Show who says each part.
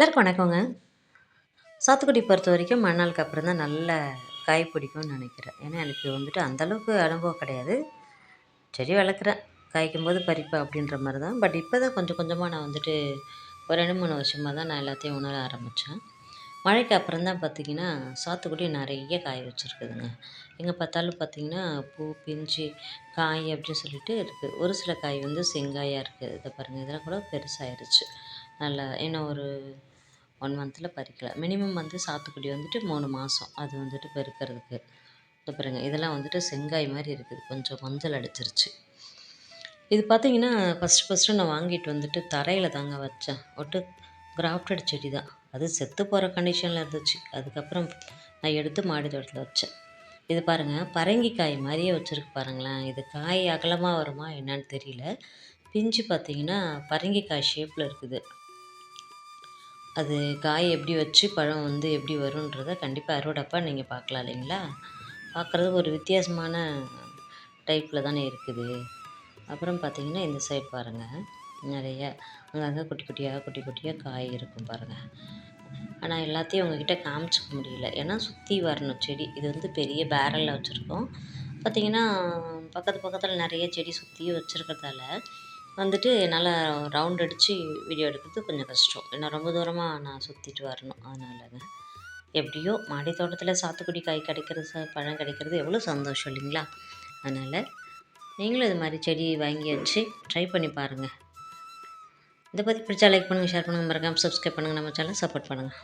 Speaker 1: எல்லாருக்கும் வணக்கங்க. சாத்துக்குடி பொறுத்த வரைக்கும் மறுநாளுக்கு அப்புறம் தான் நல்ல காய் பிடிக்கும்னு நினைக்கிறேன். ஏன்னா எனக்கு வந்துட்டு அந்தளவுக்கு அனுபவம் கிடையாது. செடி வளர்க்குறேன். காய்க்கும் போது பறிப்பேன் அப்படின்ற மாதிரி தான். பட் இப்போ தான் கொஞ்சம் கொஞ்சமாக நான் வந்துட்டு ஒரு ரெண்டு மூணு வருஷமாக தான் நான் எல்லாத்தையும் உணர ஆரம்பித்தேன் மழைக்கு அப்புறம் தான் பார்த்திங்கன்னா சாத்துக்குடி நிறைய காய் வச்சுருக்குதுங்க. எங்கே பார்த்தாலும் பார்த்திங்கன்னா பூ பிஞ்சு காய் அப்படின்னு சொல்லிட்டு இருக்குது ஒரு சில காய் வந்து செங்காயாக இருக்குது இதை பாருங்கள் இதெல்லாம் கூட பெருசாகிருச்சு நல்லா இன்னும் ஒரு ஒன் மந்தில் பறிக்கலாம் மினிமம் வந்து சாத்துக்குடி வந்துட்டு மூணு மாதம் அது வந்துட்டு பெருக்கிறதுக்கு. இது பாருங்கள் இதெல்லாம் வந்துட்டு செங்காய் மாதிரி இருக்குது. கொஞ்சம் மஞ்சள் அடிச்சிருச்சு. இது பார்த்தீங்கன்னா ஃபஸ்ட்டு ஃபஸ்ட்டு நான் வாங்கிட்டு வந்துட்டு தரையில் தாங்க வச்சேன். ஒட்டு கிராஃப்டட் செடி தான் அது செத்து போகிற கண்டிஷனில் இருந்துச்சு. அதுக்கப்புறம் நான் எடுத்து மாடி தோட்டத்தில் வச்சேன். இது பாருங்கள் பரங்கிக்காய் மாதிரியே வச்சுருக்கு பாருங்களேன். இது காய் அகலமாக வருமா என்னன்னு தெரியல. பிஞ்சு பார்த்தீங்கன்னா பரங்கிக்காய் ஷேப்பில் இருக்குது. அது காய் எப்படி வச்சு பழம் வந்து எப்படி வருன்றதை கண்டிப்பாக அறுவடைப்போ நீங்கள் பார்க்கலாம் இல்லைங்களா? பார்க்குறது ஒரு வித்தியாசமான டைப்பில் தானே இருக்குது. அப்புறம் பார்த்திங்கன்னா இந்த சைடு பாருங்கள் நிறைய அங்கங்கே குட்டி குட்டியாக குட்டி குட்டியாக காய் இருக்கும் பாருங்கள் ஆனால் எல்லாத்தையும் உங்ககிட்ட காமிச்சிக்க முடியல. ஏன்னா சுற்றி வரணும் செடி. இது வந்து பெரிய பேரலில் வச்சுருக்கோம். பார்த்திங்கன்னா பக்கத்து பக்கத்தில் நிறைய செடி சுற்றியும் வச்சுருக்கிறதால வந்துட்டு நல்லா ரவுண்ட் அடித்து வீடியோ எடுக்கிறது கொஞ்சம் கஷ்டம். ஏன்னா ரொம்ப தூரமாக நான் சுற்றிட்டு வரணும். அதனால எப்படியோ மாடி தோட்டத்தில் சாத்துக்குடி காய் கிடைக்கிறது பழம் கிடைக்கிறது எவ்வளோ சந்தோஷம் இல்லைங்களா? அதனால் நீங்களும் இது மாதிரி செடி வாங்கி வச்சு ட்ரை பண்ணி பாருங்கள் இதை பற்றி பிடிச்சா லைக் பண்ணுங்கள் ஷேர் பண்ணுங்கள் மறக்காமல் சப்ஸ்கிரைப் பண்ணுங்கள் நம்ம சேனல் சப்போர்ட் பண்ணுங்கள்